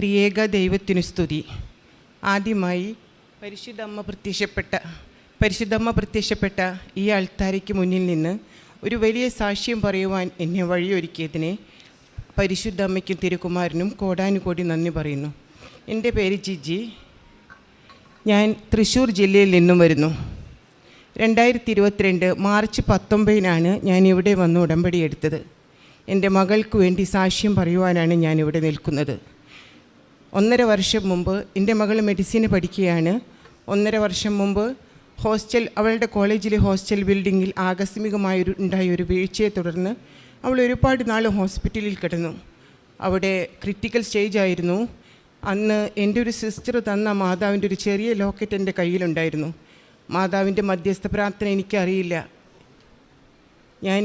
ത്രിയേക ദൈവത്തിനു സ്തുതി. ആദ്യമായി പരിശുദ്ധമ്മ പ്രത്യക്ഷപ്പെട്ട പരിശുദ്ധമ്മ പ്രത്യക്ഷപ്പെട്ട ഈ ആൾത്താരയ്ക്ക് മുന്നിൽ നിന്ന് ഒരു വലിയ സാക്ഷ്യം പറയുവാൻ എന്നെ വഴിയൊരുക്കിയതിനെ പരിശുദ്ധ അമ്മയ്ക്കും തിരുക്കുമാരനും കോടാനുകോടി നന്ദി പറയുന്നു. എന്റെ പേര് ജിജി. ഞാൻ തൃശ്ശൂർ ജില്ലയിൽ നിന്നും വരുന്നു. രണ്ടായിരത്തി ഇരുപത്തിരണ്ട് മാർച്ച് പത്തൊമ്പതിനാണ് ഞാൻ ഇവിടെ വന്ന് ഉടമ്പടി എടുത്തത്. എന്റെ മകൾക്ക് വേണ്ടി സാക്ഷ്യം പറയുവാനാണ് ഞാൻ ഇവിടെ നിൽക്കുന്നത്. ഒന്നര വർഷം മുമ്പ് എന്റെ മകൾ മെഡിസിന് പഠിക്കുകയാണ്. ഒന്നര വർഷം മുമ്പ് ഹോസ്റ്റൽ അവളുടെ കോളേജിലെ ഹോസ്റ്റൽ ബിൽഡിങ്ങിൽ ആകസ്മികമായൊരു ഉണ്ടായ ഒരു വീഴ്ചയെ തുടർന്ന് അവൾ ഒരുപാട് നാൾ ഹോസ്പിറ്റലിൽ കിടന്നു. അവിടെ ക്രിട്ടിക്കൽ സ്റ്റേജ് ആയിരുന്നു. അന്ന് എന്റെ ഒരു സിസ്റ്റർ തന്ന മാതാവിന്റെ ഒരു ചെറിയ ലോക്കറ്റ് എന്റെ കയ്യിലുണ്ടായിരുന്നു. മാതാവിന്റെ മധ്യസ്ഥ പ്രാർത്ഥന എനിക്കറിയില്ല. ഞാൻ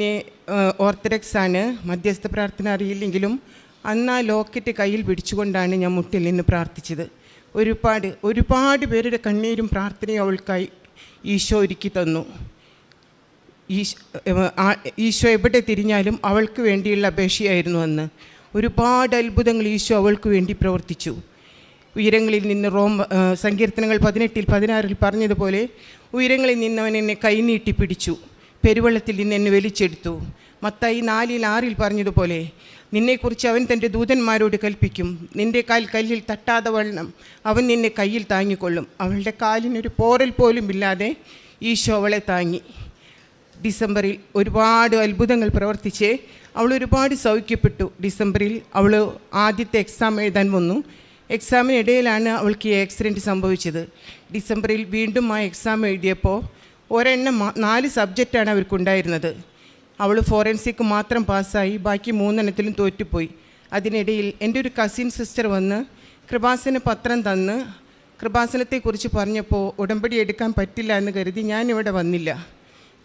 ഓർത്തഡക്സ് ആണ് മധ്യസ്ഥ പ്രാർത്ഥന അറിയില്ലെങ്കിലും അന്ന് ആ ലോക്കറ്റ് കയ്യിൽ പിടിച്ചുകൊണ്ടാണ് ഞാൻ മുട്ടിൽ നിന്ന് പ്രാർത്ഥിച്ചത്. ഒരുപാട് ഒരുപാട് പേരുടെ കണ്ണീരും പ്രാർത്ഥനയും അവൾക്കായി ഈശോ ഒരുക്കി തന്നു. ഈശ് എവിടെ തിരിഞ്ഞാലും അവൾക്ക് വേണ്ടിയുള്ള അപേക്ഷയായിരുന്നു അന്ന്. ഒരുപാട് അത്ഭുതങ്ങൾ ഈശോ അവൾക്ക് വേണ്ടി പ്രവർത്തിച്ചു. ഉയരങ്ങളിൽ നിന്ന് റോം സങ്കീർത്തനങ്ങൾ പതിനെട്ടിൽ പതിനാറിൽ പറഞ്ഞതുപോലെ ഉയരങ്ങളിൽ നിന്നവൻ എന്നെ കൈനീട്ടി പിടിച്ചു. പെരുവെള്ളത്തിൽ നിന്ന് എന്നെ വലിച്ചെടുത്തു. മത്തായി നാലിൽ ആറിൽ പറഞ്ഞതുപോലെ നിന്നെക്കുറിച്ച് അവൻ തന്റെ ദൂതന്മാരോട് കൽപ്പിക്കും. നിന്റെ കാൽ കല്ലിൽ തട്ടാതെ വണ്ണം. അവൻ നിന്നെ കയ്യിൽ താങ്ങിക്കൊള്ളും. അവളുടെ കാലിനൊരു പോറൽ പോലും ഇല്ലാതെ ഈശോ അവളെ താങ്ങി. ഡിസംബറിൽ ഒരുപാട് അത്ഭുതങ്ങൾ പ്രവർത്തിച്ച് അവൾ ഒരുപാട് സൗഖ്യപ്പെട്ടു. ഡിസംബറിൽ അവൾ ആദ്യത്തെ എക്സാം എഴുതാൻ വന്നു. എക്സാമിനിടയിലാണ് അവൾക്ക് ഈ ആക്സിഡന്റ് സംഭവിച്ചത്. ഡിസംബറിൽ വീണ്ടും ആ എക്സാം എഴുതിയപ്പോൾ ഒരെണ്ണം നാല് സബ്ജക്റ്റാണ് അവർക്കുണ്ടായിരുന്നത്. അവൾ ഫോറൻസിക് മാത്രം പാസ്സായി ബാക്കി മൂന്നെണ്ണത്തിലും തോറ്റുപോയി. അതിനിടയിൽ എന്റെ ഒരു കസിൻ സിസ്റ്റർ വന്ന് കൃപാസന പത്രം തന്ന് കൃപാസനത്തെക്കുറിച്ച് പറഞ്ഞപ്പോൾ ഉടമ്പടി എടുക്കാൻ പറ്റില്ല എന്ന് കരുതി ഞാനിവിടെ വന്നില്ല.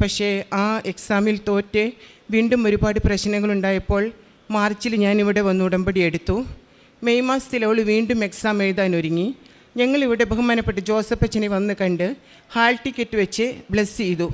പക്ഷേ ആ എക്സാമിൽ തോറ്റ് വീണ്ടും ഒരുപാട് പ്രശ്നങ്ങളുണ്ടായപ്പോൾ മാർച്ചിൽ ഞാനിവിടെ വന്ന് ഉടമ്പടി എടുത്തു. മെയ് മാസത്തിൽ അവൾ വീണ്ടും എക്സാം എഴുതാൻ ഒരുങ്ങി. ഞങ്ങളിവിടെ ബഹുമാനപ്പെട്ട ജോസഫ് അച്ഛനെ വന്ന് കണ്ട് ഹാൾ ടിക്കറ്റ് വെച്ച് ബ്ലെസ് ചെയ്തു.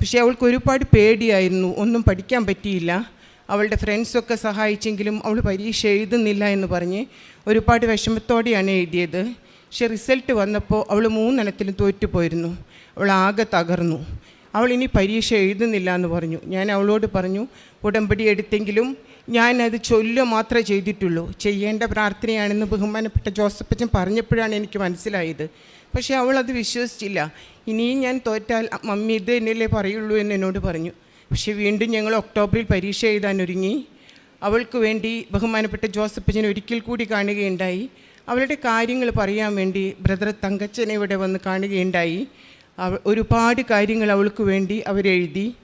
പക്ഷേ അവൾക്ക് ഒരുപാട് പേടിയായിരുന്നു. ഒന്നും പഠിക്കാൻ പറ്റിയില്ല. അവളുടെ ഫ്രണ്ട്സൊക്കെ സഹായിച്ചെങ്കിലും അവൾ പരീക്ഷ എഴുതുന്നില്ല എന്ന് പറഞ്ഞ് ഒരുപാട് വിഷമത്തോടെയാണ് എഴുതിയത്. പക്ഷെ റിസൾട്ട് വന്നപ്പോൾ അവൾ മൂന്നെണ്ണത്തിലും തോറ്റുപോയിരുന്നു. അവൾ ആകെ തകർന്നു. അവൾ ഇനി പരീക്ഷ എഴുതുന്നില്ല എന്ന് പറഞ്ഞു. ഞാൻ അവളോട് പറഞ്ഞു ഉടമ്പടി എടുത്തെങ്കിലും ഞാനത് ചൊല്ലുക മാത്രമേ ചെയ്തിട്ടുള്ളൂ. ചെയ്യേണ്ട പ്രാർത്ഥനയാണെന്ന് ബഹുമാനപ്പെട്ട ജോസഫച്ചൻ പറഞ്ഞപ്പോഴാണ് എനിക്ക് മനസ്സിലായത്. പക്ഷേ അവളത് വിശ്വസിച്ചില്ല. ഇനിയും ഞാൻ തോറ്റാൽ മമ്മി ഇത് എന്നല്ലേ പറയുള്ളൂ എന്ന് എന്നോട് പറഞ്ഞു. പക്ഷേ വീണ്ടും ഞങ്ങൾ ഒക്ടോബറിൽ പരീക്ഷ എഴുതാൻ ഒരുങ്ങി. അവൾക്ക് വേണ്ടി ബഹുമാനപ്പെട്ട ജോസഫച്ചൻ ഒരിക്കൽ കൂടി കാണുകയുണ്ടായി. അവളുടെ കാര്യങ്ങൾ പറയാൻ വേണ്ടി ബ്രദർ തങ്കച്ചനെ ഇവിടെ വന്ന് കാണുകയുണ്ടായി. ഒരുപാട് കാര്യങ്ങൾ അവൾക്ക് വേണ്ടി അവരെഴുതി.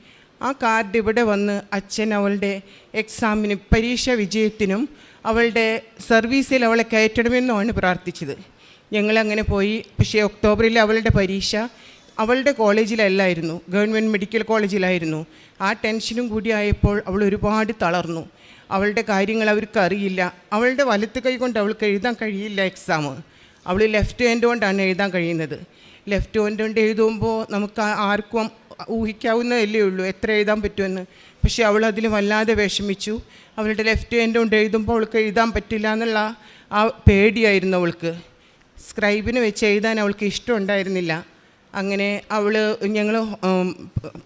ആ കാർഡ് ഇവിടെ വന്ന് അച്ഛൻ അവളുടെ എക്സാമിന് പരീക്ഷ വിജയത്തിനും അവളുടെ സർവീസിൽ അവളെ കയറ്റണമെന്നുമാണ് പ്രാർത്ഥിച്ചത്. ഞങ്ങളങ്ങനെ പോയി. പക്ഷേ ഒക്ടോബറിൽ അവളുടെ പരീക്ഷ അവളുടെ കോളേജിലല്ലായിരുന്നു. Government medical കോളേജിലായിരുന്നു. ആ ടെൻഷനും കൂടി ആയപ്പോൾ അവൾ ഒരുപാട് തളർന്നു. അവളുടെ കാര്യങ്ങൾ അവർക്ക് അറിയില്ല. അവളുടെ വലത്ത് കൈ കൊണ്ട് അവൾക്ക് എഴുതാൻ കഴിയില്ല എക്സാം അവൾ ലെഫ്റ്റ് ഹാൻഡ് കൊണ്ടാണ് എഴുതാൻ കഴിയുന്നത്. ലെഫ്റ്റ് ഹാൻഡ് കൊണ്ട് എഴുതുമ്പോൾ നമുക്ക് ആർക്കും ഊഹിക്കാവുന്നതല്ലേ ഉള്ളൂ. എത്ര എഴുതാൻ പറ്റുമെന്ന്. പക്ഷേ അവൾ അതിൽ വല്ലാതെ വിഷമിച്ചു. അവളുടെ ലെഫ്റ്റ് ഹാൻഡ് കൊണ്ട് എഴുതുമ്പോൾ അവൾക്ക് എഴുതാൻ പറ്റില്ല എന്നുള്ള ആ പേടിയായിരുന്നു അവൾക്ക്. സ്ക്രൈബിന് വെച്ച് എഴുതാൻ അവൾക്ക് ഇഷ്ടമുണ്ടായിരുന്നില്ല അങ്ങനെ അവൾ ഞങ്ങൾ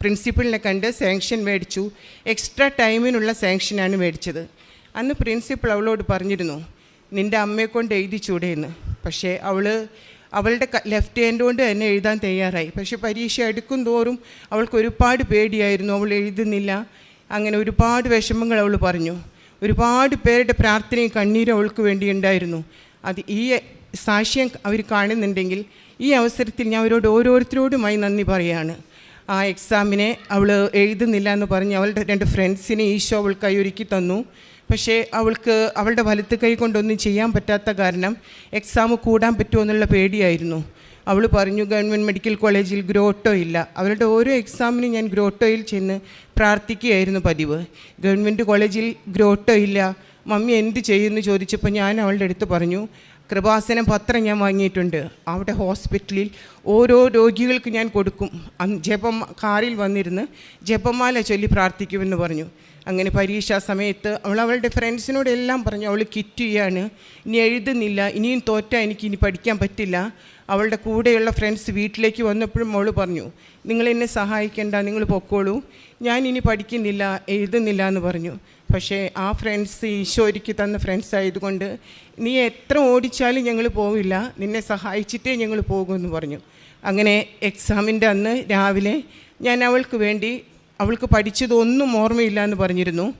പ്രിൻസിപ്പളിനെ കണ്ട് സാങ്ഷൻ മേടിച്ചു. എക്സ്ട്രാ ടൈമിനുള്ള സാങ്ഷനാണ് മേടിച്ചത്. അന്ന് പ്രിൻസിപ്പൾ അവളോട് പറഞ്ഞിരുന്നു നിന്റെ അമ്മയെ കൊണ്ട് എഴുതിച്ചൂടെ പക്ഷേ അവൾ അവളുടെ ലെഫ്റ്റ് ഹാൻഡ് കൊണ്ട് തന്നെ എഴുതാൻ തയ്യാറായി. പക്ഷേ പരീക്ഷ എടുക്കും തോറും അവൾക്ക് ഒരുപാട് പേടിയായിരുന്നു. അവൾ എഴുതുന്നില്ല. അങ്ങനെ ഒരുപാട് വിഷമങ്ങൾ അവൾ പറഞ്ഞു. ഒരുപാട് പേരുടെ പ്രാർത്ഥനയും കണ്ണീരും അവൾക്ക് വേണ്ടി ഉണ്ടായിരുന്നു. അത് ഈ സാക്ഷ്യം അവർ കാണുന്നുണ്ടെങ്കിൽ ഈ അവസരത്തിൽ ഞാൻ അവരോട് ഓരോരുത്തരോടുമായി നന്ദി പറയുകയാണ് ആ എക്സാമിനെ അവൾ എഴുതുന്നില്ല എന്ന് പറഞ്ഞ് അവളുടെ രണ്ട് ഫ്രണ്ട്സിനെ ഈശോ അവൾക്കായി ഒരുക്കി തന്നു. പക്ഷേ അവൾക്ക് അവളുടെ വലത്ത് കൈ കൊണ്ടൊന്നും ചെയ്യാൻ പറ്റാത്ത കാരണം എക്സാം കൂടാൻ പറ്റുമോ എന്നുള്ള പേടിയായിരുന്നു. അവൾ പറഞ്ഞു ഗവൺമെന്റ് മെഡിക്കൽ കോളേജിൽ ഗ്രോട്ടോ ഇല്ല. അവളുടെ ഓരോ എക്സാമിനും ഞാൻ ഗ്രോട്ടോയിൽ ചെന്ന് പ്രാർത്ഥിക്കുകയായിരുന്നു പതിവ്. ഗവൺമെന്റ് കോളേജിൽ ഗ്രോട്ടോ ഇല്ല. മമ്മി എന്ത് ചെയ്യുമെന്ന് ചോദിച്ചപ്പോൾ ഞാൻ അവളുടെ അടുത്ത് പറഞ്ഞു കൃപാസനം പത്രം ഞാൻ വാങ്ങിയിട്ടുണ്ട്. അവിടെ ഹോസ്പിറ്റലിൽ ഓരോ രോഗികൾക്ക് ഞാൻ കൊടുക്കും. ജപം കാറിൽ വന്നിരുന്ന് ജപമാല ചൊല്ലി പ്രാർത്ഥിക്കുമെന്ന് പറഞ്ഞു. അങ്ങനെ പരീക്ഷാ സമയത്ത് അവൾ അവളുടെ ഫ്രണ്ട്സിനോട് എല്ലാം പറഞ്ഞു അവൾ കിറ്റ് ചെയ്യാണ്. ഇനി എഴുതുന്നില്ല. ഇനിയും തോറ്റാൽ എനിക്ക് ഇനി പഠിക്കാൻ പറ്റില്ല. അവളുടെ കൂടെയുള്ള ഫ്രണ്ട്സ് വീട്ടിലേക്ക് വന്നപ്പോഴും മോൾ പറഞ്ഞു നിങ്ങൾ എന്നെ സഹായിക്കേണ്ട നിങ്ങൾ പൊക്കോളൂ. ഞാൻ ഇനി പഠിക്കുന്നില്ല എഴുതുന്നില്ല എന്ന് പറഞ്ഞു. പക്ഷേ ആ ഫ്രണ്ട്സ് ഈശോയ്ക്ക് തന്ന ഫ്രണ്ട്സ് ആയതുകൊണ്ട് നീ എത്ര ഓടിച്ചാലും ഞങ്ങൾ പോവില്ല നിന്നെ സഹായിച്ചിട്ടേ ഞങ്ങൾ പോകുമെന്ന് പറഞ്ഞു. അങ്ങനെ എക്സാമിന്റെ അന്ന് രാവിലെ ഞാൻ അവൾക്ക് വേണ്ടി അവൾക്ക് പഠിച്ചതൊന്നും ഓർമ്മയില്ല എന്ന് പറഞ്ഞിരുന്നു.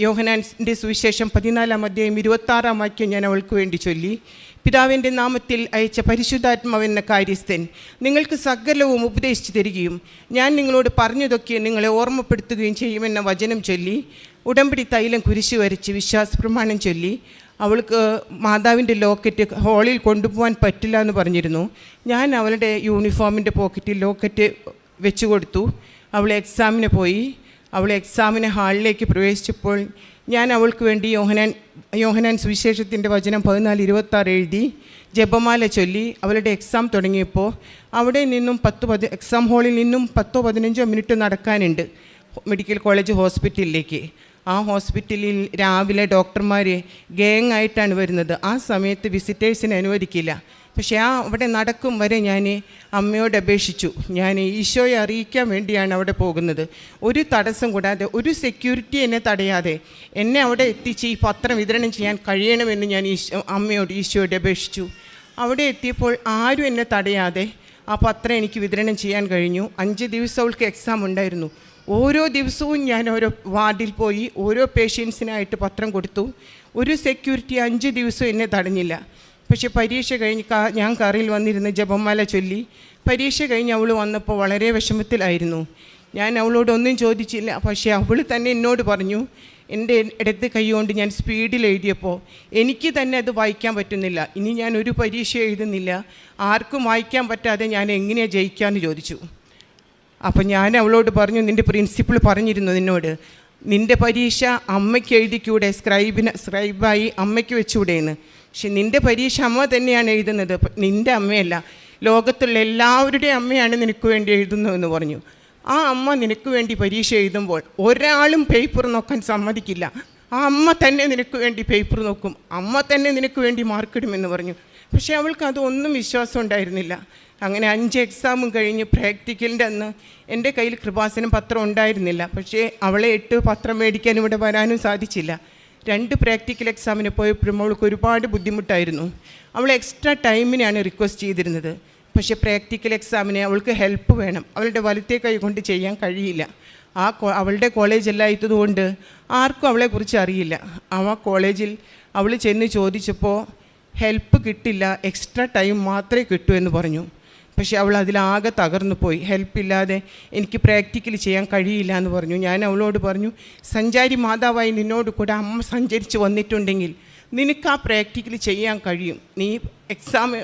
യോഹനാൻസിന്റെ സുവിശേഷം പതിനാലാം അധ്യായം ഇരുപത്താറാം വാക്യം ഞാൻ അവൾക്ക് വേണ്ടി ചൊല്ലി. പിതാവിന്റെ നാമത്തിൽ അയച്ച പരിശുദ്ധാത്മാവെന്ന കാര്യസ്ഥൻ നിങ്ങൾക്ക് സകലവും ഉപദേശിച്ചു തരികയും ഞാൻ നിങ്ങളോട് പറഞ്ഞതൊക്കെ നിങ്ങളെ ഓർമ്മപ്പെടുത്തുകയും ചെയ്യുമെന്ന വചനം ചൊല്ലി ഉടമ്പടി തൈലം കുരിശു വരച്ച് വിശ്വാസ പ്രമാണം ചൊല്ലി അവൾക്ക് മാതാവിന്റെ ലോക്കറ്റ് ഹോളിൽ കൊണ്ടുപോകാൻ പറ്റില്ല എന്ന് പറഞ്ഞിരുന്നു. ഞാൻ അവളുടെ യൂണിഫോമിന്റെ പോക്കറ്റിൽ ലോക്കറ്റ് വെച്ച് കൊടുത്തു. അവൾ എക്സാമിന് പോയി. അവൾ എക്സാമിന് ഹാളിലേക്ക് പ്രവേശിച്ചപ്പോൾ ഞാൻ അവൾക്ക് വേണ്ടി യോഹനാൻ യോഹനാൻ സുവിശേഷത്തിന്റെ വചനം പതിനാല് ഇരുപത്താറ് എഴുതി ജപമാല ചൊല്ലി അവളുടെ എക്സാം തുടങ്ങിയപ്പോൾ അവിടെ നിന്നും പത്ത് പതി എക്സാം ഹാളിൽ നിന്നും പത്തോ പതിനഞ്ചോ മിനിറ്റ് നടക്കാനുണ്ട് മെഡിക്കൽ കോളേജ് ഹോസ്പിറ്റലിലേക്ക് ആ ഹോസ്പിറ്റലിൽ രാവിലെ ഡോക്ടർമാർ ഗേങ് ആയിട്ടാണ് വരുന്നത്. ആ സമയത്ത് വിസിറ്റേഴ്സിനെ അനുവദിക്കില്ല. പക്ഷേ ആ അവിടെ നടക്കും വരെ ഞാൻ അമ്മയോട് അപേക്ഷിച്ചു. ഞാൻ ഈശോയെ അറിയിക്കാൻ വേണ്ടിയാണ് അവിടെ പോകുന്നത്. ഒരു തടസ്സം കൂടാതെ ഒരു സെക്യൂരിറ്റി എന്നെ തടയാതെ എന്നെ അവിടെ എത്തിച്ച് ഈ പത്രം വിതരണം ചെയ്യാൻ കഴിയണമെന്ന് ഞാൻ ഈശോ അമ്മയോട് ഈശോയോട് അപേക്ഷിച്ചു. അവിടെ എത്തിയപ്പോൾ ആരും എന്നെ തടയാതെ ആ പത്രം എനിക്ക് വിതരണം ചെയ്യാൻ കഴിഞ്ഞു. അഞ്ച് ദിവസം അവൾക്ക് എക്സാം ഉണ്ടായിരുന്നു. ഓരോ ദിവസവും ഞാൻ ഓരോ വാർഡിൽ പോയി ഓരോ പേഷ്യൻസിനായിട്ട് പത്രം കൊടുത്തു. ഒരു സെക്യൂരിറ്റി അഞ്ച് ദിവസം എന്നെ തടഞ്ഞില്ല. പക്ഷെ പരീക്ഷ കഴിഞ്ഞ് ഞാൻ കാറിൽ വന്നിരുന്ന് ജപമാല ചൊല്ലി പരീക്ഷ കഴിഞ്ഞ് അവൾ വന്നപ്പോൾ വളരെ വിഷമത്തിലായിരുന്നു. ഞാൻ അവളോടൊന്നും ചോദിച്ചില്ല പക്ഷേ അവൾ തന്നെ എന്നോട് പറഞ്ഞു എന്റെ ഇടത്ത് കൈ കൊണ്ട് ഞാൻ സ്പീഡിൽ എഴുതിയപ്പോൾ എനിക്ക് തന്നെ അത് വായിക്കാൻ പറ്റുന്നില്ല. ഇനി ഞാൻ ഒരു പരീക്ഷ എഴുതുന്നില്ല. ആർക്കും വായിക്കാൻ പറ്റാതെ ഞാൻ എങ്ങനെയാണ് ജയിക്കാമെന്ന് ചോദിച്ചു. അപ്പോൾ ഞാൻ അവളോട് പറഞ്ഞു നിന്റെ പ്രിൻസിപ്പിൾ പറഞ്ഞിരുന്നു നിന്നോട് നിന്റെ പരീക്ഷ അമ്മയ്ക്ക് എഴുതിക്കൂടെ? സ്ക്രൈബിന് സ്ക്രൈബായി അമ്മയ്ക്ക് വെച്ചുകൂടെയെന്ന് പക്ഷെ നിന്റെ പരീക്ഷ അമ്മ തന്നെയാണ് എഴുതുന്നത്. നിന്റെ അമ്മയല്ല. ലോകത്തുള്ള എല്ലാവരുടെയും അമ്മയാണ് നിനക്ക് വേണ്ടി എഴുതുന്നതെന്ന് പറഞ്ഞു. ആ അമ്മ നിനക്ക് വേണ്ടി പരീക്ഷ എഴുതുമ്പോൾ ഒരാളും പേപ്പർ നോക്കാൻ സമ്മതിക്കില്ല. ആ അമ്മ തന്നെ നിനക്ക് വേണ്ടി പേപ്പർ നോക്കും. അമ്മ തന്നെ നിനക്ക് വേണ്ടി മാർക്കിടുമെന്ന് പറഞ്ഞു. പക്ഷേ അവൾക്ക് അതൊന്നും വിശ്വാസം ഉണ്ടായിരുന്നില്ല. അങ്ങനെ അഞ്ച് എക്സാമും കഴിഞ്ഞ് പ്രാക്ടിക്കലിന്റെ അന്ന് എന്റെ കയ്യിൽ കൃപാസനം പത്രം ഉണ്ടായിരുന്നില്ല. പക്ഷേ അവളെ ഇട്ട് പത്രം മേടിക്കാൻ ഇവിടെ വരാനും സാധിച്ചില്ല. രണ്ട് പ്രാക്ടിക്കൽ എക്സാമിന് പോയപ്പോഴും അവൾക്ക് ഒരുപാട് ബുദ്ധിമുട്ടായിരുന്നു. അവൾ എക്സ്ട്രാ ടൈമിനാണ് റിക്വസ്റ്റ് ചെയ്തിരുന്നത്. പക്ഷേ പ്രാക്ടിക്കൽ എക്സാമിന് അവൾക്ക് ഹെൽപ്പ് വേണം. അവളുടെ വലത്തെ കൈ കൊണ്ട് ചെയ്യാൻ കഴിയില്ല. ആ അവളുടെ കോളേജ് അല്ലാത്തതുകൊണ്ട് ആർക്കും അവളെക്കുറിച്ച് അറിയില്ല. ആ കോളേജിൽ അവൾ ചെന്ന് ചോദിച്ചപ്പോൾ ഹെൽപ്പ് കിട്ടില്ല എക്സ്ട്രാ ടൈം മാത്രമേ കിട്ടൂ എന്ന് പറഞ്ഞു. പക്ഷേ അവൾ അതിലാകെ തകർന്നു പോയി. ഹെൽപ്പില്ലാതെ എനിക്ക് പ്രാക്ടിക്കലി ചെയ്യാൻ കഴിയില്ല എന്ന് പറഞ്ഞു. ഞാൻ അവളോട് പറഞ്ഞു സഞ്ചാരി മാതാവായി നിന്നോട് കൂടെ അമ്മ സഞ്ചരിച്ച് വന്നിട്ടുണ്ടെങ്കിൽ നിനക്ക് ആ പ്രാക്ടിക്കലി ചെയ്യാൻ കഴിയും. നീ എക്സാം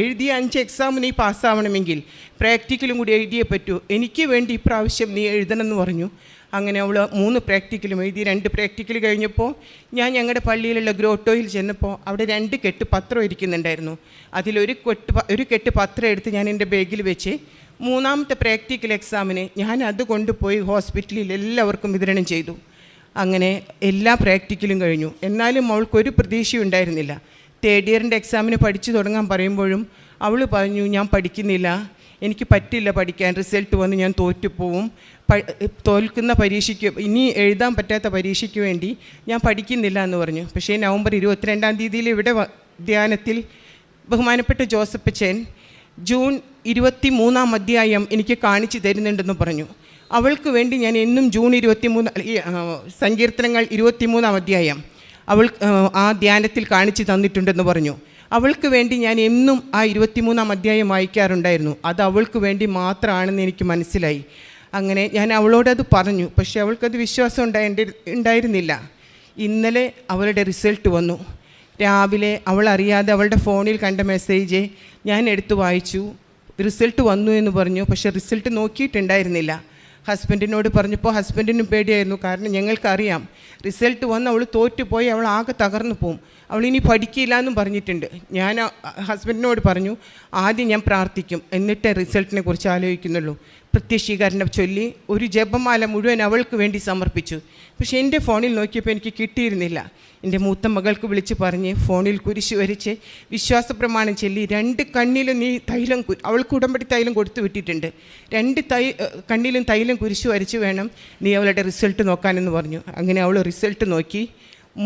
എഴുതിയ അഞ്ച് എക്സാം നീ പാസ്സാവണമെങ്കിൽ പ്രാക്ടിക്കലും കൂടി എഴുതിയേ പറ്റൂ. എനിക്ക് വേണ്ടി ഇപ്രാവശ്യം നീ എഴുതണമെന്ന് പറഞ്ഞു. അങ്ങനെ അവൾ മൂന്ന് പ്രാക്ടിക്കലും എഴുതി രണ്ട് പ്രാക്ടിക്കൽ കഴിഞ്ഞപ്പോൾ ഞാൻ ഞങ്ങളുടെ പള്ളിയിലുള്ള ഗ്രോട്ടോയിൽ ചെന്നപ്പോൾ അവിടെ രണ്ട് കെട്ട് പത്രം ഇരിക്കുന്നുണ്ടായിരുന്നു. അതിലൊരു കെട്ട് ഒരു കെട്ട് പത്രം എടുത്ത് ഞാൻ എന്റെ ബാഗിൽ വെച്ച് മൂന്നാമത്തെ പ്രാക്ടിക്കൽ എക്സാമിന് ഞാൻ അത് കൊണ്ടുപോയി ഹോസ്പിറ്റലിൽ എല്ലാവർക്കും വിതരണം ചെയ്തു. അങ്ങനെ എല്ലാ പ്രാക്ടിക്കലും കഴിഞ്ഞു. എന്നാലും അവൾക്കൊരു പ്രതീക്ഷയും ഉണ്ടായിരുന്നില്ല തേർഡ് ഇയറിന്റെ എക്സാമിന് പഠിച്ചു തുടങ്ങാൻ പറയുമ്പോഴും അവൾ പറഞ്ഞു ഞാൻ പഠിക്കുന്നില്ല. എനിക്ക് പറ്റില്ല പഠിക്കാൻ. റിസൾട്ട് വന്ന് ഞാൻ തോറ്റുപോവും. തോൽക്കുന്ന പരീക്ഷയ്ക്ക് ഇനി എഴുതാൻ പറ്റാത്ത പരീക്ഷയ്ക്ക് വേണ്ടി ഞാൻ പഠിക്കുന്നില്ല എന്ന് പറഞ്ഞു. പക്ഷേ നവംബർ ഇരുപത്തിരണ്ടാം തീയതിയിൽ ഇവിടെ ധ്യാനത്തിൽ ബഹുമാനപ്പെട്ട ജോസഫ് ചേൻ ജൂൺ ഇരുപത്തി മൂന്നാം അധ്യായം എനിക്ക് കാണിച്ചു തരുന്നുണ്ടെന്ന് പറഞ്ഞു. അവൾക്ക് വേണ്ടി ഞാൻ എന്നും ജൂൺ ഇരുപത്തി മൂന്ന് സങ്കീർത്തനങ്ങൾ ഇരുപത്തി മൂന്നാം അധ്യായം. അവൾ ആ, ധ്യാനത്തിൽ കാണിച്ചു തന്നിട്ടുണ്ടെന്ന് പറഞ്ഞു. അവൾക്ക് വേണ്ടി ഞാൻ എന്നും ആ ഇരുപത്തിമൂന്നാം അധ്യായം വായിക്കാറുണ്ടായിരുന്നു. അത് അവൾക്ക് വേണ്ടി മാത്രമാണെന്ന് എനിക്ക് മനസ്സിലായി. അങ്ങനെ ഞാൻ അവളോടത് പറഞ്ഞു. പക്ഷേ അവൾക്കത് വിശ്വാസം ഉണ്ടായി ഉണ്ടായിരുന്നില്ല. ഇന്നലെ അവളുടെ റിസൾട്ട് വന്നു. രാവിലെ അവൾ അറിയാതെ അവളുടെ ഫോണിൽ കണ്ട മെസ്സേജ് ഞാൻ എടുത്തു വായിച്ചു. റിസൾട്ട് വന്നു എന്ന് പറഞ്ഞു. പക്ഷേ റിസൾട്ട് നോക്കിയിട്ടുണ്ടായിരുന്നില്ല. ഹസ്ബൻഡിനോട് പറഞ്ഞപ്പോൾ ഹസ്ബൻഡിനും പേടിയായിരുന്നു. കാരണം ഞങ്ങൾക്കറിയാം റിസൾട്ട് വന്ന് അവൾ തോറ്റുപോയി അവൾ ആകെ തകർന്നു പോവും. അവൾ ഇനി പഠിക്കില്ല എന്നും പറഞ്ഞിട്ടുണ്ട്. ഞാൻ ഹസ്ബൻഡിനോട് പറഞ്ഞു ആദ്യം ഞാൻ പ്രാർത്ഥിക്കും എന്നിട്ട് റിസൾട്ടിനെ കുറിച്ച് ആലോചിക്കുന്നുള്ളൂ. പ്രത്യക്ഷീകരണം ചൊല്ലി ഒരു ജപമാല മുഴുവൻ അവൾക്ക് വേണ്ടി സമർപ്പിച്ചു. പക്ഷേ എന്റെ ഫോണിൽ നോക്കിയപ്പോൾ എനിക്ക് കിട്ടിയിരുന്നില്ല. എന്റെ മൂത്ത മകൾക്ക് വിളിച്ച് പറഞ്ഞ് ഫോണിൽ കുരിശ് വരച്ച് വിശ്വാസ പ്രമാണം ചൊല്ലി രണ്ട് കണ്ണിലും നീ തൈലം അവൾക്ക് ഉടമ്പടി തൈലം കൊടുത്തു വിട്ടിട്ടുണ്ട്. രണ്ട് തൈ കണ്ണിലും തൈലം കുരിശ് വരച്ച് വേണം നീ അവളുടെ റിസൾട്ട് നോക്കാനെന്ന് പറഞ്ഞു. അങ്ങനെ അവൾ റിസൾട്ട് നോക്കി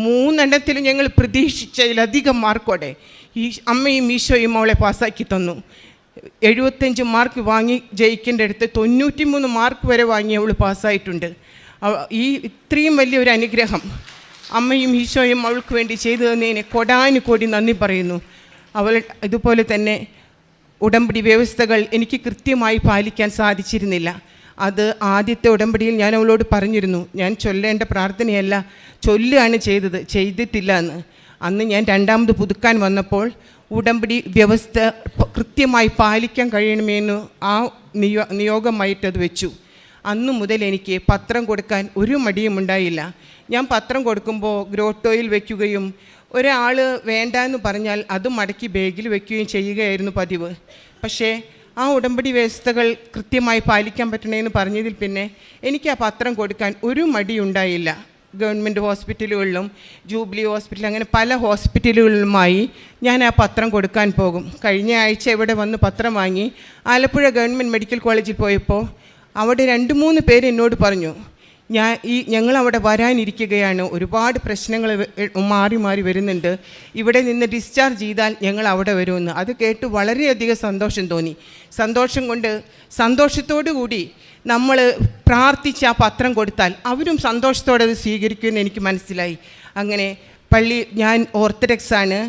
മൂന്നെണ്ണത്തിലും ഞങ്ങൾ പ്രതീക്ഷിച്ചതിലധികം മാർക്കോടെ. ഈ അമ്മയും ഈശോയും അവളെ പാസ്സാക്കി തന്നു. എഴുപത്തഞ്ച് മാർക്ക് വാങ്ങി ജയിക്കേണ്ട അടുത്ത് തൊണ്ണൂറ്റി മൂന്ന് മാർക്ക് വരെ വാങ്ങി അവൾ പാസ്സായിട്ടുണ്ട്. ഈ ഇത്രയും വലിയൊരു അനുഗ്രഹം അമ്മയും ഈശോയും അവൾക്ക് വേണ്ടി ചെയ്തു തന്നതിന് കൊടാനു കോടി നന്ദി പറയുന്നു. അവൾ ഇതുപോലെ തന്നെ ഉടമ്പടി വ്യവസ്ഥകൾ എനിക്ക് കൃത്യമായി പാലിക്കാൻ സാധിച്ചിരുന്നില്ല. അത് ആദ്യത്തെ ഉടമ്പടിയിൽ ഞാൻ അവളോട് പറഞ്ഞിരുന്നു. ഞാൻ ചൊല്ലേണ്ട പ്രാർത്ഥനയല്ല ചൊല്ലുകയാണ് ചെയ്തത് ചെയ്തിട്ടില്ല എന്ന്. അന്ന് ഞാൻ രണ്ടാമത് പുതുക്കാൻ വന്നപ്പോൾ ഉടമ്പടി വ്യവസ്ഥ കൃത്യമായി പാലിക്കാൻ കഴിയണമെന്ന് ആ നിയോ നിയോഗമായിട്ടത് വെച്ചു. അന്നു മുതൽ എനിക്ക് പത്രം കൊടുക്കാൻ ഒരു മടിയും ഉണ്ടായില്ല. ഞാൻ പത്രം കൊടുക്കുമ്പോൾ ഗ്രോട്ടോയിൽ വെക്കുകയും ഒരാൾ വേണ്ടാന്ന് പറഞ്ഞാൽ അത് മടക്കി ബാഗിൽ വെക്കുകയും ചെയ്യുകയായിരുന്നു പതിവ്. പക്ഷേ ആ ഉടമ്പടി വ്യവസ്ഥകൾ കൃത്യമായി പാലിക്കാൻ പറ്റണേന്ന് പറഞ്ഞതിൽ പിന്നെ എനിക്ക് ആ പത്രം കൊടുക്കാൻ ഒരു മടിയുണ്ടായില്ല. ഗവൺമെന്റ് ഹോസ്പിറ്റലുകളിലും ജൂബിലി ഹോസ്പിറ്റൽ അങ്ങനെ പല ഹോസ്പിറ്റലുകളിലുമായി ഞാൻ ആ പത്രം കൊടുക്കാൻ പോകും. കഴിഞ്ഞ ആഴ്ച ഇവിടെ വന്ന് പത്രം വാങ്ങി ആലപ്പുഴ ഗവൺമെന്റ് മെഡിക്കൽ കോളേജിൽ പോയപ്പോൾ അവിടെ രണ്ട് മൂന്ന് പേര് എന്നോട് പറഞ്ഞു ഞാൻ ഈ ഞങ്ങൾ അവിടെ വരാനിരിക്കുകയാണ്. ഒരുപാട് പ്രശ്നങ്ങൾ മാറി മാറി വരുന്നുണ്ട്. ഇവിടെ നിന്ന് ഡിസ്ചാർജ് ചെയ്താൽ ഞങ്ങൾ അവിടെ വരുമെന്ന്. അത് കേട്ട് വളരെയധികം സന്തോഷം തോന്നി. സന്തോഷം കൊണ്ട് സന്തോഷത്തോടു കൂടി നമ്മൾ പ്രാർത്ഥിച്ച് ആ പത്രം കൊടുത്താൽ അവരും സന്തോഷത്തോടെ അത് സ്വീകരിക്കുമെന്ന് എനിക്ക് മനസ്സിലായി. അങ്ങനെ പള്ളി ഞാൻ ഓർത്തഡോക്സ് ആണ്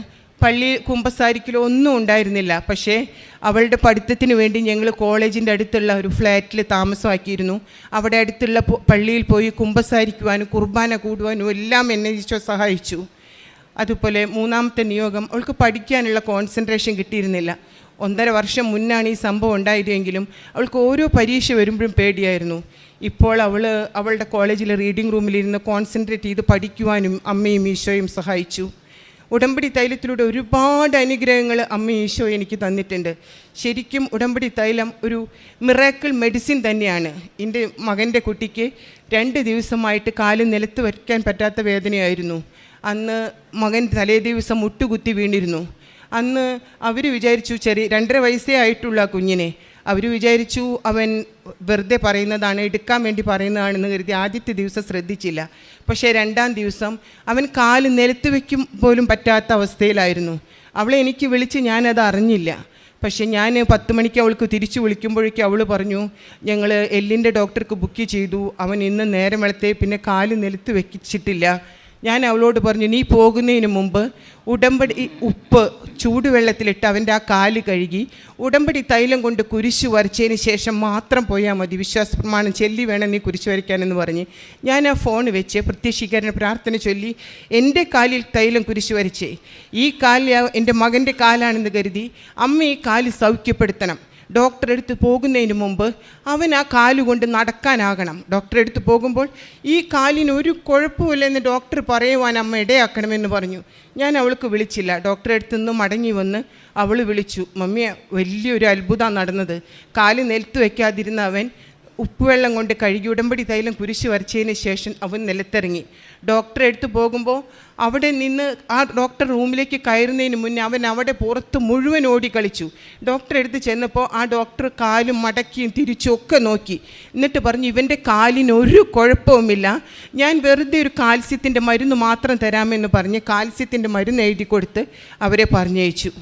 പള്ളി കുമ്പസാരിക്കലോ ഒന്നും ഉണ്ടായിരുന്നില്ല. പക്ഷേ അവളുടെ പഠിത്തത്തിന് വേണ്ടി ഞങ്ങൾ കോളേജിന്റെ അടുത്തുള്ള ഒരു ഫ്ലാറ്റിൽ താമസമാക്കിയിരുന്നു. അവിടെ അടുത്തുള്ള പള്ളിയിൽ പോയി കുമ്പസാരിക്കുവാനും കുർബാന കൂടുവാനും എല്ലാം എന്നെ ഈശോ സഹായിച്ചു. അതുപോലെ മൂന്നാമത്തെ നിയോഗം അവൾക്ക് പഠിക്കാനുള്ള കോൺസെൻട്രേഷൻ കിട്ടിയിരുന്നില്ല. ഒന്നര വർഷം മുന്നാണ് ഈ സംഭവം ഉണ്ടായതെങ്കിലും അവൾക്ക് ഓരോ പരീക്ഷ വരുമ്പോഴും പേടിയായിരുന്നു. ഇപ്പോൾ അവൾ അവളുടെ കോളേജിലെ റീഡിംഗ് റൂമിലിരുന്ന് കോൺസെൻട്രേറ്റ് ചെയ്ത് പഠിക്കുവാനും അമ്മയും ഈശോയും സഹായിച്ചു. ഉടമ്പടി തൈലത്തിലൂടെ ഒരുപാട് അനുഗ്രഹങ്ങൾ അമ്മ ഈശോ എനിക്ക് തന്നിട്ടുണ്ട്. ശരിക്കും ഉടമ്പടി തൈലം ഒരു മിറാക്കിൾ മെഡിസിൻ തന്നെയാണ്. എന്റെ മകന്റെ കുട്ടിക്ക് രണ്ട് ദിവസമായിട്ട് കാൽ നിലത്ത് വയ്ക്കാൻ പറ്റാത്ത വേദനയായിരുന്നു. അന്ന് മകൻ തലേ ദിവസം മുട്ടുകുത്തി വീണിരുന്നു. അന്ന് അവർ വിചാരിച്ചു ചെറിയ രണ്ടര വയസ്സേ ആയിട്ടുള്ള കുഞ്ഞിനെ. അവർ വിചാരിച്ചു അവൻ വെറുതെ പറയുന്നതാണ് എടുക്കാൻ വേണ്ടി പറയുന്നതാണെന്ന് കരുതി ആദ്യത്തെ ദിവസം ശ്രദ്ധിച്ചില്ല. പക്ഷേ രണ്ടാം ദിവസം അവൻ കാൽ നിലത്ത് വയ്ക്കും പോലും പറ്റാത്ത അവസ്ഥയിലായിരുന്നു. അവളെ എനിക്ക് വിളിച്ച് ഞാനത് അറിഞ്ഞില്ല. പക്ഷേ ഞാൻ പത്ത് മണിക്ക് അവൾക്ക് തിരിച്ചു വിളിക്കുമ്പോഴേക്കും അവൾ പറഞ്ഞു ഞങ്ങൾ എല്ലിന്റെ ഡോക്ടർക്ക് ബുക്ക് ചെയ്തു. അവൻ ഇന്ന് നേരം വെളുത്തേ പിന്നെ കാൽ നിലത്ത് വെച്ചിട്ടില്ല. ഞാൻ അവളോട് പറഞ്ഞു നീ പോകുന്നതിന് മുമ്പ് ഉടമ്പടി ഉപ്പ് ചൂടുവെള്ളത്തിലിട്ട് അവന്റെ ആ കാൽ കഴുകി ഉടമ്പടി തൈലം കൊണ്ട് കുരിശു വരച്ചതിന് ശേഷം മാത്രം പോയാൽ മതി. വിശ്വാസ പ്രമാണം ചൊല്ലി വേണം നീ കുരിശു വരയ്ക്കാനെന്ന് പറഞ്ഞ്. ഞാൻ ആ ഫോൺ വെച്ച് പ്രത്യക്ഷീകരണ പ്രാർത്ഥന ചൊല്ലി എന്റെ കാലിൽ തൈലം കുരിശു വരച്ചേ. ഈ കാലിൽ എന്റെ മകന്റെ കാലാണെന്ന് കരുതി അമ്മ ഈ കാൽ സൗഖ്യപ്പെടുത്തണം. ഡോക്ടർ അടുത്ത് പോകുന്നതിന് മുമ്പ് അവൻ ആ കാലുകൊണ്ട് നടക്കാനാകണം. ഡോക്ടർ അടുത്ത് പോകുമ്പോൾ ഈ കാലിന് ഒരു കുഴപ്പമില്ലെന്ന് ഡോക്ടർ പറയുവാൻ അമ്മ ഇടയാക്കണമെന്ന് പറഞ്ഞു. ഞാൻ അവൾക്ക് വിളിച്ചില്ല. ഡോക്ടറെ അടുത്ത് നിന്ന് മടങ്ങി വന്ന് അവൾ വിളിച്ചു. മമ്മിയെ വലിയൊരു അത്ഭുതമാണ് നടന്നത്. കാൽ നിലത്ത് വയ്ക്കാതിരുന്ന അവൻ ഉപ്പുവെള്ളം കൊണ്ട് കഴുകി ഉടമ്പടി തൈലം കുരിശ് വരച്ചതിന് ശേഷം അവൻ നിലത്തിറങ്ങി. ഡോക്ടറെ എടുത്തു പോകുമ്പോൾ അവിടെ നിന്ന് ആ ഡോക്ടർ റൂമിലേക്ക് കയറുന്നതിന് മുന്നേ അവൻ അവിടെ പുറത്ത് മുഴുവൻ ഓടി കളിച്ചു. ഡോക്ടറെ എടുത്ത് ചെന്നപ്പോൾ ആ ഡോക്ടർ കാലും മടക്കിയും തിരിച്ചും ഒക്കെ നോക്കി. എന്നിട്ട് പറഞ്ഞു ഇവന്റെ കാലിന് ഒരു കുഴപ്പവുമില്ല. ഞാൻ വെറുതെ ഒരു കാൽസ്യത്തിന്റെ മരുന്ന് മാത്രം തരാമെന്ന് പറഞ്ഞ് കാൽസ്യത്തിന്റെ മരുന്ന് എഴുതി കൊടുത്ത് അവരെ പറഞ്ഞയച്ചു.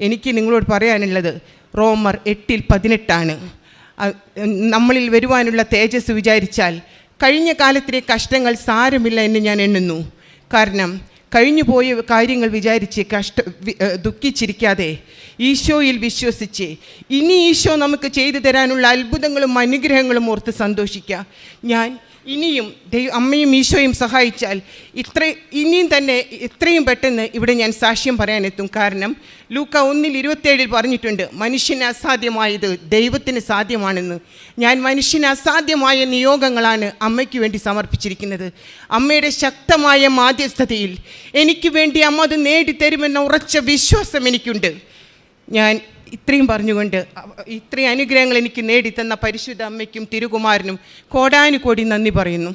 എനിക്ക് നിങ്ങളോട് പറയാനുള്ളത് റോമർ എട്ടിൽ പതിനെട്ടാണ്. നമ്മളിൽ വരുവാനുള്ള തേജസ് വിചാരിച്ചാൽ കഴിഞ്ഞ കാലത്തിലെ കഷ്ടങ്ങൾ സാരമില്ല എന്ന് ഞാൻ എണ്ണുന്നു. കാരണം കഴിഞ്ഞു പോയ കാര്യങ്ങൾ വിചാരിച്ച് കഷ്ട ദുഃഖിച്ചിരിക്കാതെ ഈശോയിൽ വിശ്വസിച്ച് ഇനി ഈശോ നമുക്ക് ചെയ്തു തരാനുള്ള അത്ഭുതങ്ങളും അനുഗ്രഹങ്ങളും ഓർത്ത് സന്തോഷിക്കുക ഞാൻ ഇനിയും അമ്മയും ഈശോയും സഹായിച്ചാൽ ഇത്ര ഇനിയും തന്നെ എത്രയും പെട്ടെന്ന് ഇവിടെ ഞാൻ സാക്ഷ്യം പറയാനെത്തും. കാരണം ലൂക്ക ഒന്നിൽ ഇരുപത്തേഴിൽ പറഞ്ഞിട്ടുണ്ട് മനുഷ്യന് അസാധ്യമായത് ദൈവത്തിന് സാധ്യമാണെന്ന്. ഞാൻ മനുഷ്യന് അസാധ്യമായ നിയോഗങ്ങളാണ് അമ്മയ്ക്ക് വേണ്ടി സമർപ്പിച്ചിരിക്കുന്നത്. അമ്മയുടെ ശക്തമായ മാധ്യസ്ഥതയിൽ എനിക്ക് വേണ്ടി അമ്മ അത് നേടിത്തരുമെന്ന ഉറച്ച വിശ്വാസം എനിക്കുണ്ട്. ഞാൻ ഇത്രയും പറഞ്ഞുകൊണ്ട് ഇത്രയും അനുഗ്രഹങ്ങൾ എനിക്ക് നേടിത്തന്ന പരിശുദ്ധ അമ്മയ്ക്കും തിരുകുമാരനും കോടാനുകോടി നന്ദി പറയുന്നു.